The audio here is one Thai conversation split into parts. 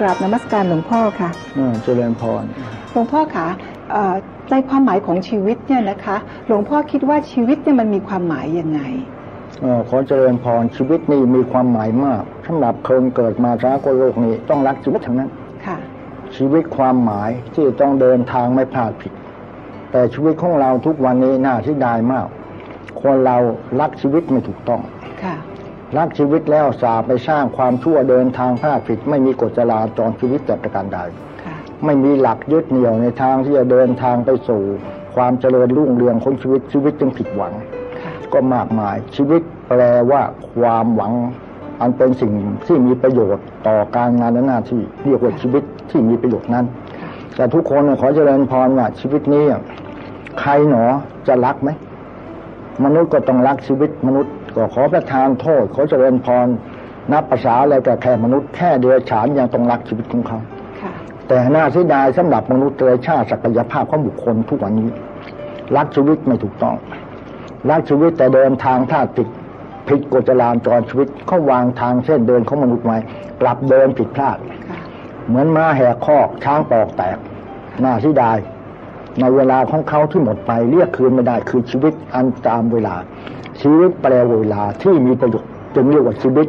กราบนมัสการหลวงพ่อค่ะอ่าเจริญพร หลวงพ่อคะเอ่อในความหมายของชีวิตเนี่ยนะคะ หลวงพ่อคิดว่าชีวิตเนี่ยมันมีความหมายยังไง เอ่อขอเจริญพรชีวิตนี่มีความหมายมากสำหรับคนเกิดมาสากลโลกนี้ต้องรักชีวิตทั้งนั้น ค่ะ ชีวิตความหมายที่ต้องเดินทางไม่พลาดผิด แต่ชีวิตของเราทุกวันนี้น่าที่ดายมาก คนเรารักชีวิตไม่ถูกต้องค่ะ รักชีวิตแล้วสาไปสร้างความชั่วเดินทางพลาดผิด ไม่มีกฎจราจรชีวิตแต่ประการใดค่ะไม่มีหลักยึดเหนี่ยวในทางที่จะเดินทางไปสู่ ความเจริญรุ่งเรืองของชีวิตชีวิตจึงผิดหวังค่ะก็มากมายชีวิตแปลว่าความหวัง อันเป็นสิ่งที่มีประโยชน์ต่อการงานและหน้าที่เรียกว่าชีวิตที่มีประโยชน์นั้นค่ะแต่ทุกคนขอเจริญพรว่าชีวิตนี้ ใครหนอจะรักไหมมนุษย์ก็ต้องรักชีวิตมนุษย์ ก็ขอประทานโทษ ขอเจริญพรนับภาษาอะไรกับแค่มนุษย์แค่เดือฉานยังต้องรักชีวิตของเขาค่ะแต่น่าเสียดายสำหรับมนุษยชาติศักยภาพของบุคคลทุกวันนี้ รักชีวิตไม่ถูกต้อง รักชีวิตแต่เดินทางท่าติดผิดกฎจราจรชีวิตเขาวางทางเส้นเดินของมนุษย์ไว้กลับเดินผิดพลาดค่ะเหมือนม้าแหกคอกช้างปอกแตกน่าเสียดายในเวลาของเขาที่หมดไปเรียกคืนไม่ได้คือชีวิตอันตามเวลา ชีวิตแปลว่าเวลาที่มีประโยชน์จึงเรียกว่าชีวิต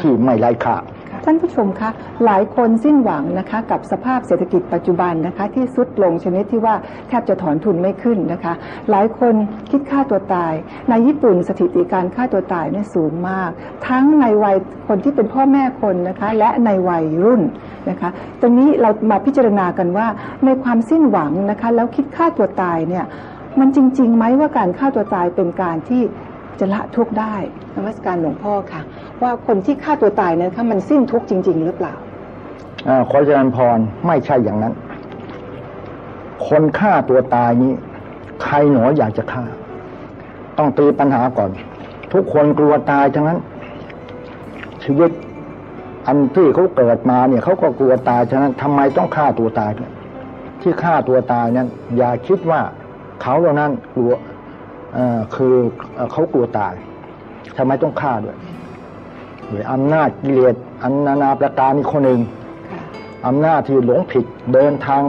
ที่ไม่ไร้ค่าท่านผู้ชมคะหลายคนสิ้นหวังนะคะ กับสภาพเศรษฐกิจปัจจุบันนะคะ ที่สุดลงชนิดที่ว่าแทบจะถอนทุนไม่ขึ้นนะคะ หลายคนคิดฆ่าตัวตาย ในญี่ปุ่นสถิติการฆ่าตัวตายเนี่ยสูงมาก ทั้งในวัยคนที่เป็นพ่อแม่คนนะคะ และในวัยรุ่นนะคะ ตรงนี้เรามาพิจารณากันว่าในความสิ้นหวังนะคะ แล้วคิดฆ่าตัวตายเนี่ยมันจริงๆไหมว่าการฆ่าตัวตายเป็นการที่ จะละทุกข์ได้นมัสการหลวงพ่อค่ะ ว่าคนที่ฆ่าตัวตายนั้นคะมันสิ้นทุกข์จริง ๆ หรือเปล่าอาขอเจริญพรไม่ใช่อย่างนั้น คนฆ่าตัวตายนี้ ใครหนออยากจะฆ่า ต้องตีปัญหาก่อน ทุกคนกลัวตายทั้งนั้น ชีวิตอันที่เขาเกิดมาเนี่ยเขาก็กลัวตายฉะนั้นทำไมต้องฆ่าตัวตายเนี่ยที่ฆ่าตัวตายนั้น อย่าคิดว่าเขาเหล่านั้นกลัว คือเอ่อเขากลัวตายทำไมต้องฆ่าด้วยด้วยอำนาจกิเลสอันนานาประการนี้คนหนึ่งค่ะอำนาจที่หลงผิดเดินทาง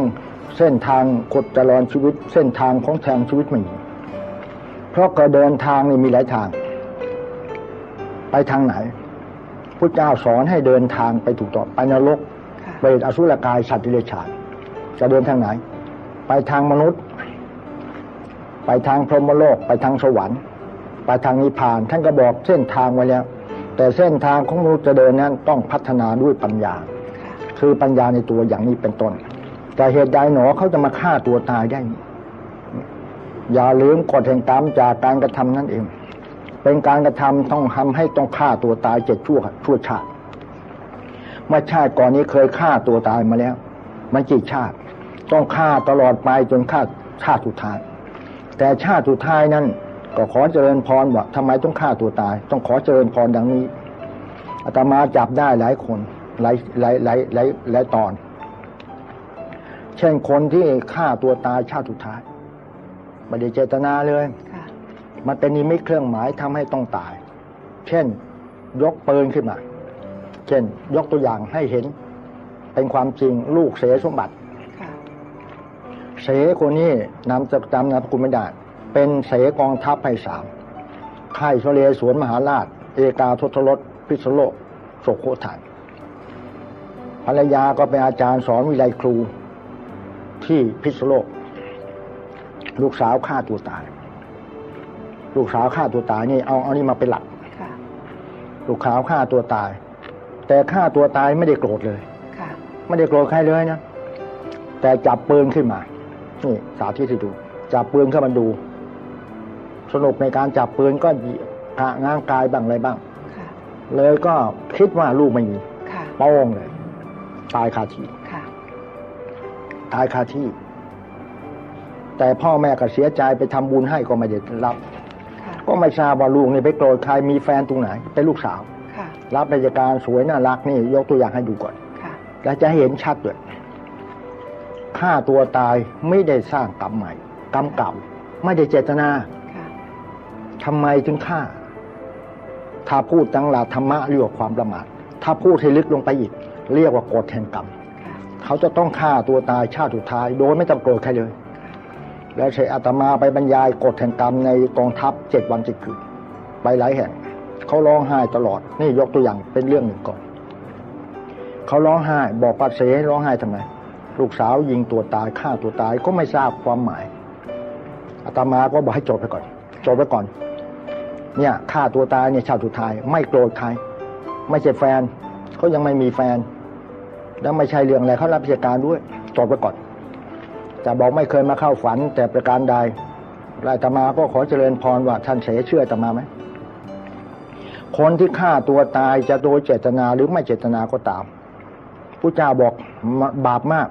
เส้นทางกฎจราจรชีวิต เส้นทางของแทงชีวิตไม่มีเพราะการเดินทางนี่มีหลายทาง ไปทางไหนพระเจ้าสอนให้เดินทางไปถูกต้องไปนรกค่ะเปรตอสุรกายสัตว์ดิเรกชันจะเดินทางไหน ไปทางมนุษย์ ไปทางพรหมโลกไปทางสวรรค์ ไปทางนิพพาน ท่านก็บอกเส้นทางไว้แล้ว แต่เส้นทางของมนุษย์จะเดินนั้นต้องพัฒนาด้วยปัญญา คือปัญญาในตัวอย่างนี้เป็นต้น แต่เหตุใดหนอเขาจะมาฆ่าตัวตายได้ อย่าลืมกฎแห่งกรรมจากการกระทำนั่นเอง เป็นการกระทำต้องทำให้ต้องฆ่าตัวตายเจ็ดชั่วชั่วชาติเมื่อชาติก่อนนี้เคยฆ่าตัวตายมาแล้ว มันกี่ชาติ ต้องฆ่าตลอดไปจนฆ่าชาติสุดท้าย แต่ชาติสุดท้ายนั้น ก็ขอเจริญพรว่าทำไมต้องฆ่าตัวตาย ต้องขอเจริญพรดังนี้อาตมาจับได้หลายคนหลายหลายหลายหลายหลายตอน เช่นคนที่ฆ่าตัวตายชาติสุดท้ายไม่ได้เจตนาเลยค่ะมันเป็นนิมิตเครื่องหมายทำให้ต้องตาย เช่น ยกปืนขึ้นมา เช่น ยกตัวอย่างให้เห็น เป็นความจริงลูกเสสมบัติค่ะ เสคนนี้นำจะจำนามสกุลไม่ได้ เป็นเสกองทัพไพศาลค่ายชเลสวนมหาราช เอกาทศรสพิษณุโลกโสโคไทยภรรยาก็เป็นอาจารย์สอนวิไลครูที่พิษณุโลก ลูกสาวฆ่าตัวตาย ลูกสาวฆ่าตัวตายนี่เอาเอานี่มาเป็นหลักค่ะลูกสาวฆ่าตัวตาย แต่ฆ่าตัวตายไม่ได้โกรธเลยค่ะไม่ได้โกรธใครเลยนะแต่จับปืนขึ้นมา นี่สาธิตให้ดู จับปืนขึ้นมาดู สนุกในการจับปืนก็เหยียบกะง้างกายบ้างอะไรบ้างค่ะเลยก็คิดว่าลูกไม่มีค่ะโป้งเลย ตายคาที่ค่ะตายคาที่ แต่พ่อแม่ก็เสียใจไปทำบุญให้ก็ไม่ได้รับค่ะก็ไม่ทราบว่าลูกนี่ไปโกรธใครมีแฟนตรงไหน เป็นลูกสาวค่ะรับราชการสวยน่ารักนี่ ยกตัวอย่างให้ดูก่อนค่ะแล้วจะให้เห็นชัดด้วย ฆ่าตัวตายไม่ได้สร้างกรรมใหม่ กรรมเก่า ไม่ได้เจตนาค่ะทำไมถึงฆ่า ถ้าพูดตั้งหลักธรรมะเรียกว่าความประมาท ถ้าพูดให้ลึกลงไปอีก เรียกว่ากฎแห่งกรรมค่ะเขาจะต้องฆ่าตัวตายชาติสุดท้าย โดยไม่ต้องโกรธใครเลย แล้วใช้อาตมาไปบรรยายกฎแห่งกรรมในกองทัพเจ็ดวันเจ็ดคืนไปหลายแห่ง เขาร้องไห้ตลอด นี่ยกตัวอย่างเป็นเรื่องหนึ่งก่อน เขาร้องไห้บอกปัดเสร้องไห้ทำไม ลูกสาวยิงตัวตายฆ่าตัวตายก็ไม่ทราบความหมายอาตมาก็บอกให้จบไปก่อนจบไปก่อน เนี่ยฆ่าตัวตายเนี่ยชาติสุดท้าย ไม่โกรธใคร ไม่ใช่แฟนเขายังไม่มีแฟน แล้วไม่ใช่เรื่องอะไรเขารับราชการด้วยจบไปก่อนแต่บอกไม่เคยมาเข้าฝัน แต่ประการใดราตมาก็ขอเจริญพรว่าท่านเสเชื่อตมาไหมคนที่ฆ่าตัวตายจะโดยเจตนาหรือไม่เจตนาก็ตามผู้เจ้าบอกบาปมาก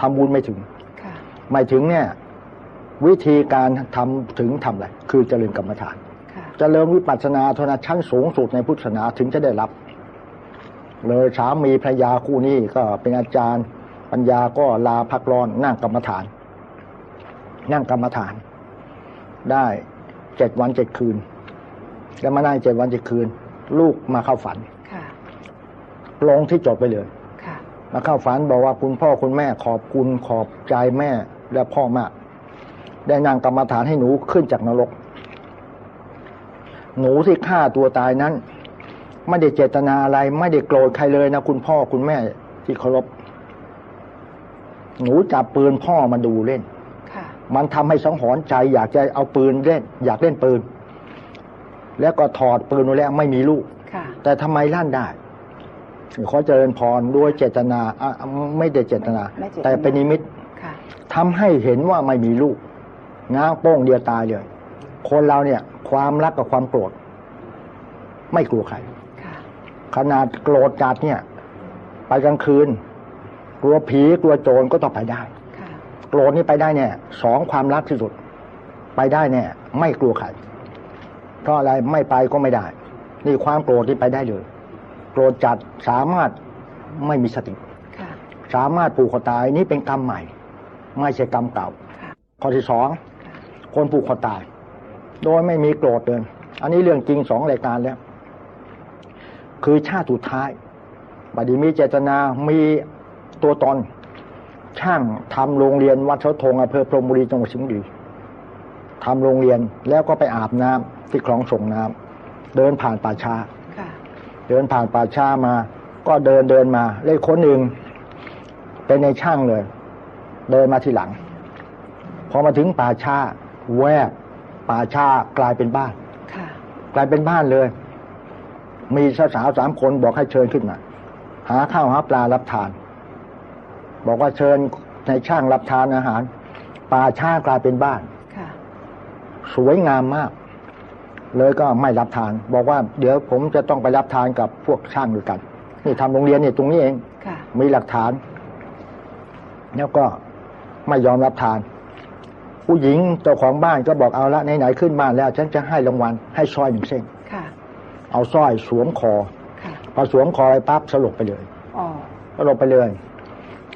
ทำบุญไม่ถึงค่ะไม่ถึงเนี่ย วิธีการทำถึงทำอะไรคือเจริญกรรมฐานค่ะเจริญวิปัสสนาเท่านั้นชั้นสูงสุดในพุทธศาสนาถึงจะได้รับ เลยสามีภรรยาคู่นี้ก็เป็นอาจารย์ ปัญญาก็ลาพักร้อนนั่งกรรมฐาน นั่งกรรมฐาน ได้เจ็ดวันเจ็ดคืน แล้วมานั่งเจ็ดวันเจ็ดคืน ลูกมาเข้าฝันค่ะลงที่จดไปเลยค่ะ มาเข้าฝันบอกว่าคุณพ่อคุณแม่ขอบคุณขอบใจแม่และพ่อมาก ได้นางกรรมฐานให้หนูขึ้นจากนรก หนูที่ฆ่าตัวตายนั้น ไม่ได้เจตนาอะไร ไม่ได้โกรธใครเลยนะคุณพ่อคุณแม่ที่เคารพหนูจับปืนพ่อมาดูเล่นค่ะมันทำให้สังหรณ์ใจ อยากจะเอาปืนเล่น อยากเล่นปืน แล้วก็ถอดปืนดูแล้วไม่มีลูกค่ะแต่ทำไมลั่นได้ ขอเจริญพรด้วยเจตนาอะไม่ได้เจตนา ไม่เจตนา แต่เป็นนิมิตค่ะ ทำให้เห็นว่าไม่มีลูกง้างโป้งเดียวตายเลย คนเราเนี่ย ความรักกับความโกรธไม่กลัวใคร ค่ะ ขนาดโกรธจัดเนี่ย ไปกลางคืน กลัวผีกลัวโจรก็ต้องไปได้ ค่ะ โกรธนี่ไปได้เนี่ยสองความรักที่สุด ไปได้เนี่ย ไม่กลัวใครเพราะอะไรไม่ไปก็ไม่ได้ นี่ความโกรธที่ไปได้เลยโก รธจัดสามารถไม่มีสติค่ะสามารถผูกคอตายนี่เป็นกรรมใหม่ ไม่ใช่กรรมเก่าค่ะข้อที่สองค่ะคนผูกคอตาย โดยไม่มีโกรธเลยอันนี้เรื่องจริงสองรายการแล้ว คือชาติสุดท้ายบัดนี้มีเจตนามีตัวตนช่างทำโรงเรียนวัดเสาธงอำเภอพรหมบุรีจังหวัดสิงห์บุรีทำโรงเรียนแล้วก็ไปอาบน้ำที่คลองส่งน้ำเดินผ่านป่าช้าค่ะ เดินผ่านป่าช้ามา ก็เดินเดินมา เลยคนหนึ่งเป็นในช่างเลย เดินมาทีหลัง พอมาถึงป่าช้าแวบป่าช้ากลายเป็นบ้านค่ะกลายเป็นบ้านเลย มีสาวสาวสามคนบอกให้เชิญขึ้นมาหาข้าวหาปลารับทาน บอกว่าเชิญในช่างรับทานอาหารป่าช้ากลายเป็นบ้านค่ะสวยงามมาก เลยก็ไม่รับทาน บอกว่าเดี๋ยวผมจะต้องไปรับทานกับพวกช่างด้วยกัน นี่ทำโรงเรียนเนี่ยตรงนี้เองค่ะมีหลักฐาน แล้วก็ไม่ยอมรับทาน ผู้หญิงเจ้าของบ้านก็บอกเอาละไหนๆขึ้นบ้านแล้วฉันจะให้รางวัลให้สร้อยหนึ่งเส้นค่ะเอาสร้อยสวมคอค่ะพอสวมคอไปปั๊บสลบไปเลยอ๋อสลบไปเลย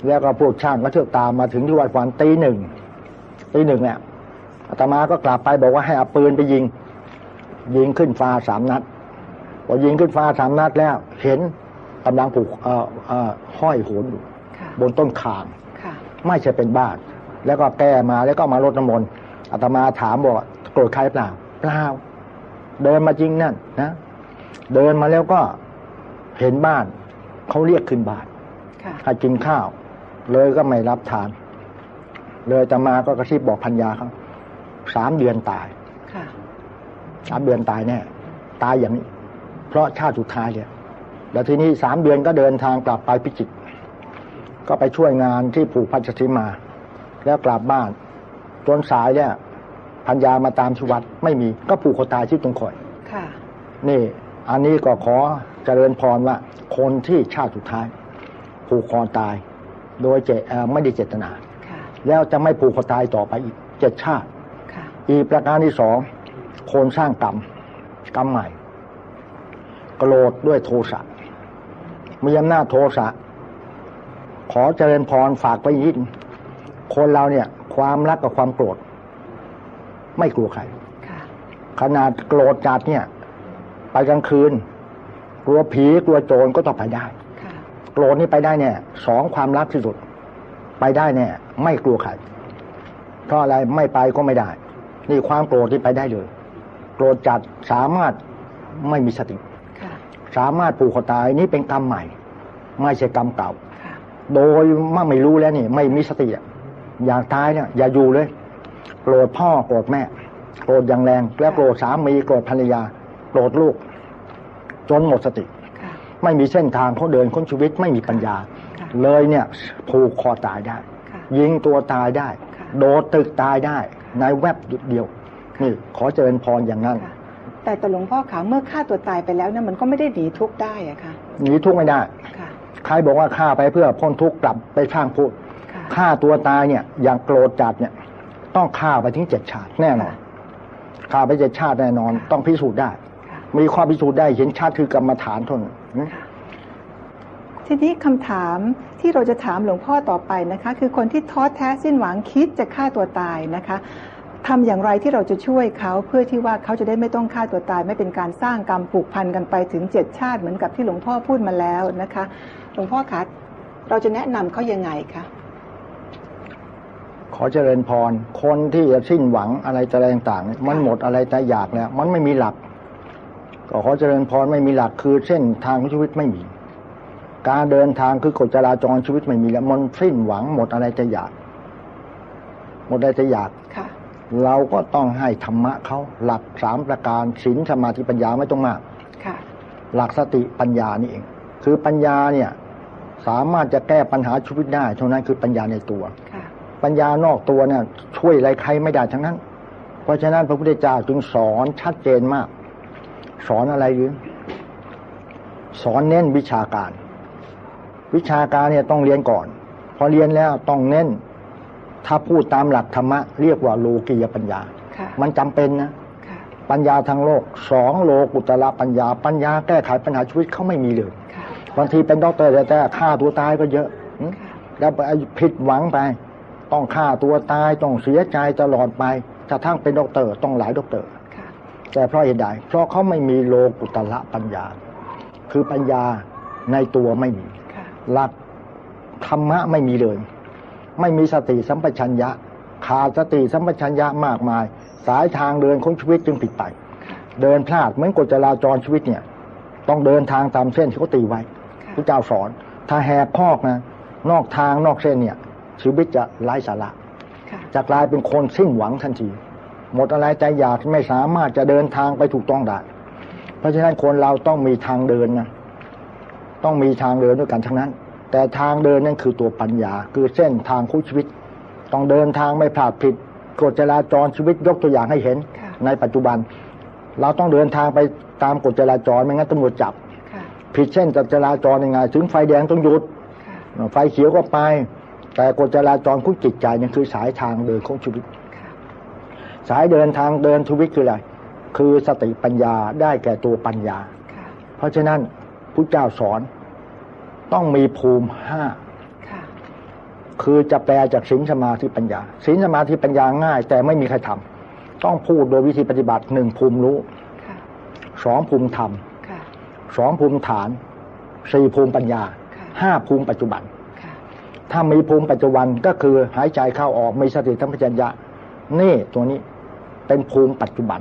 แล้วก็พวกช่างก็เทือกตามมาถึงที่วัดวันตีหนึ่งตีหนึ่งเนี่ยอาตมาก็กลับไปบอกว่าให้เอาปืนไปยิง ยิงขึ้นฟ้าสามนัดพอยิงขึ้นฟ้าสามนัดแล้ว เห็นกำลังผูกเอ่อเอ่อห้อยโหนอยู่ค่ะบนต้นขางค่ะไม่ใช่เป็นบ้าน แล้วก็แก้มาแล้วก็มารดน้ำมนต์อาตมาถามบอกว่าโกรธใครเปล่าเปล่าเดินมาจริงนั่นนะเดินมาแล้วก็เห็นบ้านเขาเรียกขึ้นบ้านค่ะให้กินข้าว เลยก็ไม่รับทาน เลยอาตมาก็กระซิบบอกพัญญาเขาสามเดือนตายค่ะ สามเดือนตายแน่ตายอย่างนี้ เพราะชาติสุดท้ายเนี่ยแล้วทีนี้สามเดือนก็เดินทางกลับไปพิจิตรก็ไปช่วยงานที่ผูกพัชธิมา แล้วกลับบ้านจนสายเนี่ยพัญญามาตามชีวัดไม่มีก็ผูกคอตายที่ตรงคอยค่ะนี่ อันนี้ก็ขอเจริญพรว่า คนที่ชาติสุดท้าย ผูกคอตาย โดยเจเอ่อไม่ได้เจตนาค่ะแล้วจะไม่ผูกคอตายต่อไปอีกเจ็ดชาติค่ะอีกประการที่สอง คนสร้างกรรมกรรมใหม่โกรธด้วยโทสะมีอำนาจโทสะขอเจริญพรฝากไปยินคนเราเนี่ย ความรักกับความโกรธ ไม่กลัวใครค่ะขนาดโกรธจัดเนี่ย ไปกลางคืน กลัวผีกลัวโจรก็ต้องไปได้ค่ะโกรธนี่ไปได้เนี่ยสองความรักที่สุด ไปได้เนี่ย ไม่กลัวใครเพราะอะไรไม่ไปก็ไม่ได้ นี่ความโกรธที่ไปได้เลย โกรธจัดสามารถไม่มีสติค่ะสามารถผูกคอตายนี่เป็นกรรมใหม่ ไม่ใช่กรรมเก่าค่ะโดยว่าไม่รู้แล้วนี่ ไม่มีสติอะอยากตายเนี่ย อย่าอยู่เลยโกรธพ่อโกรธแม่ โกรธอย่างแรง แล้วโกรธสามีโกรธภรรยา โกรธลูก จนหมดสติค่ะไม่มีเส้นทางเขาเดินค้นชีวิตไม่มีปัญญาค่ะเลยเนี่ยผูกคอตายได้ค่ะยิงตัวตายได้ค่ะโดดตึกตายได้ ในแวบเดียว นี่ขอเจริญพรอย่างนั้นค่ะแต่แต่หลวงพ่อขาเมื่อฆ่าตัวตายไปแล้วเนี่ยมันก็ไม่ได้หนีทุกข์ได้อะค่ะหนีทุกข์ไม่ได้ค่ะใครบอกว่าฆ่าไปเพื่อพ้นทุกข์กลับไปสร้างพูดค่ะฆ่าตัวตายเนี่ยอย่างโกรธจัดเนี่ย ต้องฆ่าไปถึงเจ็ดชาติแน่นอนฆ่าไปเจ็ดชาติแน่นอน ต้องพิสูจน์ได้ค่ะมีข้อพิสูจน์ได้เห็นชัดคือกรรมฐานเทานนค่ะทีนี้คำถามที่เราจะถามหลวงพ่อต่อไปนะคะ คือคนที่ท้อแท้สิ้นหวังคิดจะฆ่าตัวตายนะคะ ทำอย่างไรที่เราจะช่วยเขาเพื่อที่ว่าเขาจะได้ไม่ต้องฆ่าตัวตาย ไม่เป็นการสร้างกรรมผูกพันกันไปถึงเจ็ดชาติเหมือนกับที่หลวงพ่อพูดมาแล้วนะคะหลวงพ่อคะเราจะแนะนำเขายังไงคะขอเจริญพร คนที่จะสิ้นหวังอะไรอะไรต่างๆเนี่ยมันหมดอะไรแต่อยากแล้ว มันไม่มีหลัก ก็ขอเจริญพรไม่มีหลักคือเส้นทางของชีวิตไม่มี การเดินทางคือกฎจราจรชีวิตไม่มีแล้ว มันสิ้นหวังหมดอะไรจะอยาก หมดอะไรจะอยากค่ะ เราก็ต้องให้ธรรมะเขาหลักสามประการศีลสมาธิปัญญาไม่ต้องมากค่ะหลักสติปัญญานี่เอง คือปัญญาเนี่ย สามารถจะแก้ปัญหาชีวิตได้เท่านั้นคือปัญญาในตัวค่ะปัญญานอกตัวเนี่ย ช่วยอะไรใครไม่ได้ทั้งนั้น เพราะฉะนั้นพระพุทธเจ้าจึงสอนชัดเจนมาก สอนอะไรหรือสอนเน้นวิชาการ วิชาการเนี่ยต้องเรียนก่อน พอเรียนแล้วต้องเน้น ถ้าพูดตามหลักธรรมะเรียกว่าโลกียปัญญาค่ะมันจำเป็นนะค่ะปัญญาทางโลกสองโลกุตละปัญญา ปัญญาแก้ไขปัญหาชีวิตเขาไม่มีเลยค่ะบางทีเป็นด็อกเตอร์แต่แต่ฆ่าตัวตายก็เยอะหึค่ะแล้วไปผิดหวังไป ต้องฆ่าตัวตายต้องเสียใจตลอดไปกระทั่งเป็นด็อกเตอร์ต้องหลายด็อกเตอร์ค่ะแต่เพราะเหตุใดเพราะเขาไม่มีโลกุตละปัญญา คือปัญญาในตัวไม่มีค่ะหลักธรรมะไม่มีเลย ไม่มีสติสัมปชัญญะ ขาดสติสัมปชัญญะมากมาย สายทางเดินของชีวิตจึงผิดไปค่ะเดินพลาดเหมือนกฎจราจรชีวิตเนี่ย ต้องเดินทางตามเส้นที่เขาตีไว้ค่ะพระเจ้าสอน ถ้าแหกคอกนะนอกทางนอกเส้นเนี่ย ชีวิตจะไร้สาระค่ะจะกลายเป็นคนสิ้นหวังทันที หมดอะไรใจอยากไม่สามารถจะเดินทางไปถูกต้องได้ เพราะฉะนั้นคนเราต้องมีทางเดินนะต้องมีทางเดินด้วยกันทั้งนั้น แต่ทางเดินนั่นคือตัวปัญญา คือเส้นทางคู่ชีวิต ต้องเดินทางไม่พลาดผิดกฎจราจรชีวิตยกตัวอย่างให้เห็นค่ะในปัจจุบัน เราต้องเดินทางไปตามกฎจราจรไม่งั้นตำรวจจับค่ะผิดเส้นจราจรยังไงถึงไฟแดงต้องหยุดค่ะไฟเขียวก็ไป แต่กฎจราจรของจิตใจเนี่ยคือสายทางเดินของชีวิตค่ะสายเดินทางเดินชีวิตคืออะไรคือสติปัญญาได้แก่ตัวปัญญาค่ะเพราะฉะนั้นพุทธเจ้าสอน ต้องมีภูมิห้าค่ะคือจะแปลจากศีลสมาธิปัญญาศีลสมาธิปัญญาง่าย แต่ไม่มีใครทำต้องพูดโดยวิธีปฏิบัติหนึ่งภูมิรู้ค่ะสองภูมิธรรมค่ะสองภูมิฐานสี่ภูมิปัญญาค่ะห้าภูมิปัจจุบันค่ะถ้ามีภูมิปัจจุบันก็คือหายใจเข้าออกมีสติธรรมปัญญะนี่ตัวนี้เป็นภูมิปัจจุบัน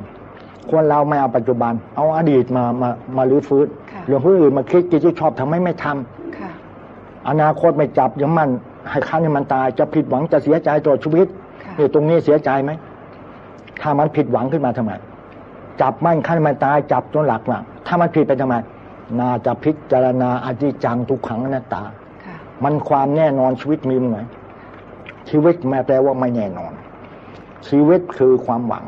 คนเราไม่เอาปัจจุบัน เอาอดีตมามามาลื้อฟื้นค่ะเรื่องผู้อื่นมาคิดกิจที่ชอบทำไมไม่ทำค่ะ อนาคตไม่จับอยังมันให้คันให้มันตาย จะผิดหวังจะเสียใจตลอดชีวิตค่ะนี่ตรงนี้เสียใจไหมถ้ามันผิดหวังขึ้นมาทำไม จับมันคันให้มันตายจับจนหลักหลังถ้ามันผิดไปทำไมน่าจะพิจารณาอธิจังทุกขังอนัตตาค่ะมันความแน่นอนชีวิตมีมั้ยไหมชีวิตแม้แปลว่าไม่แน่นอน ชีวิตคือความหวัง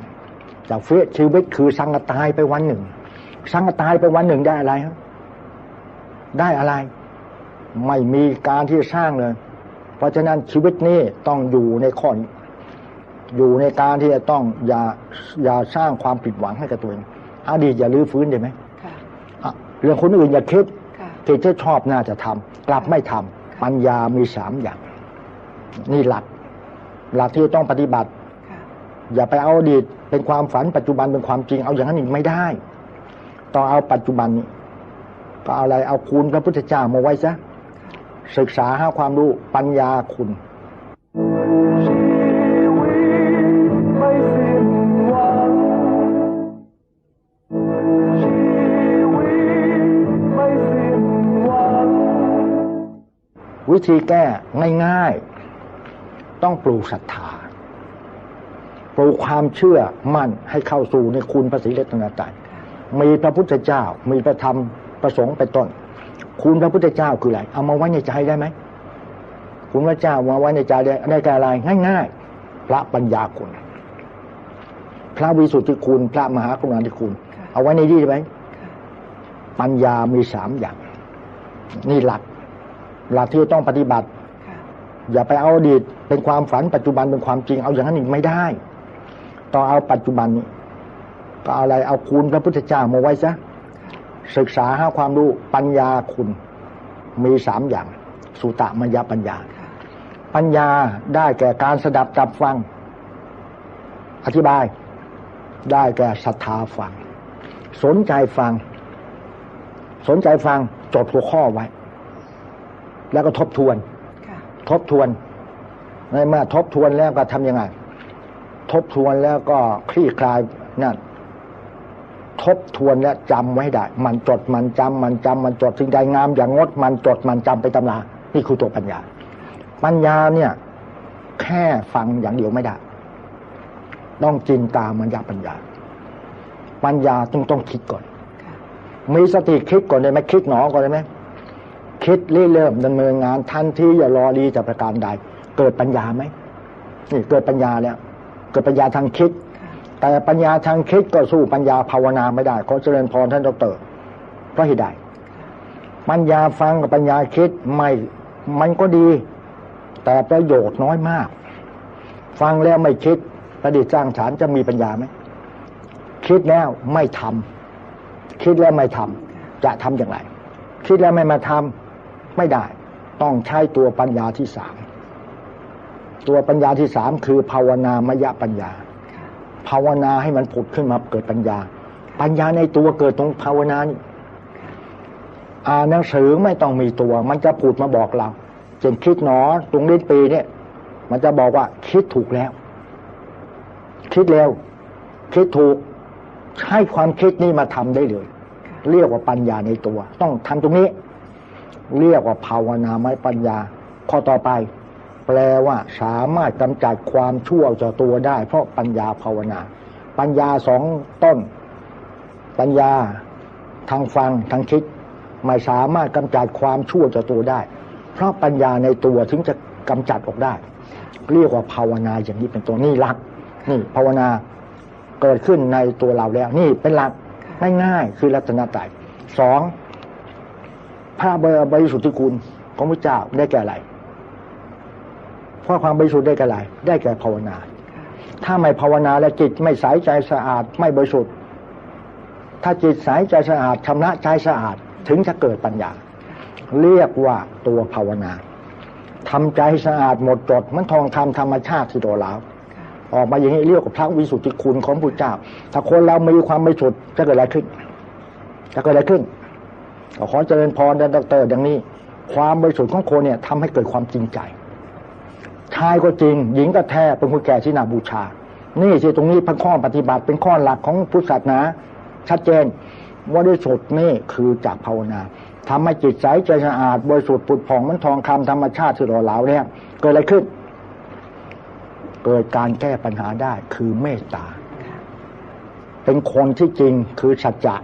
จากเฟซชีวิตคือสังกตายไปวันหนึ่ง สังกตายไปวันหนึ่งได้อะไรครับได้อะไร ไม่มีการที่สร้างเลย เพราะฉะนั้นชีวิตนี้ต้องอยู่ในข้อนี้อยู่ในการที่จะต้องอย่าอย่าสร้างความผิดหวังให้กับตัวเองอดีตอย่าลื้อฟื้นได้ไหมค่ะอะเรื่องคนอื่นอย่าคิดค่ะที่ที่ชอบน่าจะทำกลับไม่ทำปัญญามีสามอย่าง นี่หลัก หลักที่ต้องปฏิบัติค่ะอย่าไปเอาอดีตเป็นความฝันปัจจุบันเป็นความจริง เอาอย่างนั้นอีกไม่ได้ ต้องเอาปัจจุบันนี้ก็เอาอะไรเอาคุณพระพุทธเจ้ามาไว้ซะ ศึกษาหาความรู้ปัญญาคุณวิตไม่สิ้นหวังชีวิตไม่สิ้นหวังวิธีแก้ง่ายๆ ต้องปลูกศรัทธา ปลูกความเชื่อมั่นให้เข้าสู่ในคุณพระศรีรัตนตรัยมีพระพุทธเจ้า มีพระธรรมประสงค์เป็นต้น คุณพระพุทธเจ้าคืออะไร เอามาไว้ในใจได้ไหมคุณพระเจ้ามาไว้ในใจได้ได้แก่อะไรง่ายๆ พระปัญญาคุณ พระวิสุทธิคุณ พระมหากรุณาธิคุณ เอาไว้ในที่ได้ไหมปัญญามีสามอย่าง นี่หลัก หลักที่ต้องปฏิบัติ อย่าไปเอาอดีตเป็นความฝันปัจจุบันเป็นความจริง เอาอย่างนั้นอีกไม่ได้ต้องเอาปัจจุบันนี้ก็เอาอะไรเอาคุณพระพุทธเจ้ามาไว้ซะ ศึกษาหาความรู้ปัญญาคุณมีสามอย่าง สุตมยปัญญา ปัญญาได้แก่การสดับจับฟัง อธิบาย ได้แก่ศรัทธาฟัง สนใจฟัง สนใจฟังจดหัวข้อไว้ แล้วก็ทบทวน ทบทวนในเมื่อทบทวนแล้วก็ทำยังไง ทบทวนแล้วก็คลี่คลายนั่น ทบทวนและจำไว้ได้ มันจดมันจำมันจำมันจดสิ่งใดงามอย่างงดมันจดมันจำไปตำรานี่คือตัวปัญญา ปัญญาเนี่ย แค่ฟังอย่างเดียวไม่ได้ ต้องจินตามมันยาปัญญา ปัญญาต้องต้องคิดก่อน มีสติคิดก่อนได้ไหมคิดหนอก่อนได้ไหมคิดริเริ่มดำเนินงานทันทีอย่ารอรีจากประการใด เกิดปัญญาไหมนี่เกิดปัญญาแล้วเกิดปัญญาทางคิด แต่ปัญญาทางคิดก็สู้ปัญญาภาวนาไม่ได้ขอเจริญพรท่านดรเพราะเหตุใดปัญญาฟังกับปัญญาคิดไม่มันก็ดี แต่ประโยชน์น้อยมาก ฟังแล้วไม่คิดประดิษฐ์สร้างฐานจะมีปัญญาไหมคิดแล้วไม่ทำคิดแล้วไม่ทำจะทำอย่างไร คิดแล้วไม่มาทำไม่ได้ ต้องใช้ตัวปัญญาที่สามตัวปัญญาที่สามคือภาวนามยปัญญา ภาวนาให้มันผุดขึ้นมาเกิดปัญญา ปัญญาในตัวเกิดตรงภาวนานี่อ่านหนังสือไม่ต้องมีตัว มันจะผุดมาบอกเราเช่นคิดหนอตรงลิ้นปีเนี่ย มันจะบอกว่าคิดถูกแล้ว คิดเร็ว คิดถูกใช้ความคิดนี้มาทำได้เลย เรียกว่าปัญญาในตัว ต้องทำตรงนี้ เรียกว่าภาวนาไม่ปัญญา ข้อต่อไป แปลว่าสามารถกำจัดความชั่วจากตัวได้ เพราะปัญญาภาวนา ปัญญาสองต้น ปัญญาทางฟังทางคิดไม่สามารถกำจัดความชั่วจากตัวได้ เพราะปัญญาในตัวถึงจะกำจัดออกได้ เรียกว่าภาวนาอย่างนี้เป็นตัวนี่หลัก นี่ภาวนาเกิดขึ้นในตัวเราแล้ว นี่เป็นหลักง่ายๆคือรัตนตรัยสองพระบริสุทธิคุณของพระเจ้าได้แก่อะไร เพราะความบริสุทธิ์ได้แก่อะไรได้แก่ภาวนา ถ้าไม่ภาวนาและจิตไม่ใสใจสะอาดไม่บริสุทธิ์ ถ้าจิตใสใจสะอาดชำระใจสะอาดถึงจะเกิดปัญญา เรียกว่าตัวภาวนาทำใจให้สะอาดหมดจดเหมันทองคำธรรมชาติที่โดแล้วออกมาอย่างนี้เรียกว่าพระวิสุทธิคุณของพระเจ้า ถ้าคนเรามีความบริสุทธิ์จะเกิดอะไรขึ้น จะเกิดอะไรขึ้นก็ขอเจริญพรดันดอกเตอร์อย่างนี้ ความบริสุทธิ์ของคนเนี่ยทำให้เกิดความจริงใจชายก็จริง หญิงก็แท้เป็นคนแก่ที่นาบูชา นี่สิตรงนี้เป็นข้อปฏิบัติเป็นข้อหลักของพุทธศาสนา ชัดเจนว่าบริสุทธิ์นี่คือจากภาวนาทำให้จิตใสใจสะอาดบริสุทธิ์ปุดผ่องเหมันทองคำธรรมชาติที่หล่อเหลาเนี่ยเกิดอะไรขึ้น เกิดการแก้ปัญหาได้คือเมตตา เป็นคนที่จริงคือสัจจะ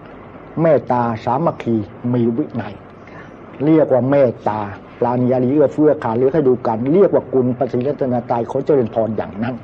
เมตตาสามัคคีมีวินัยเรียกว่าเมตตา ปราณียาลีเอื้อเฟื้อขาเหลือให้ดูกัน เรียกว่ากุลประสิทธิรัตนตายเขาเจริญพรอย่างนั้น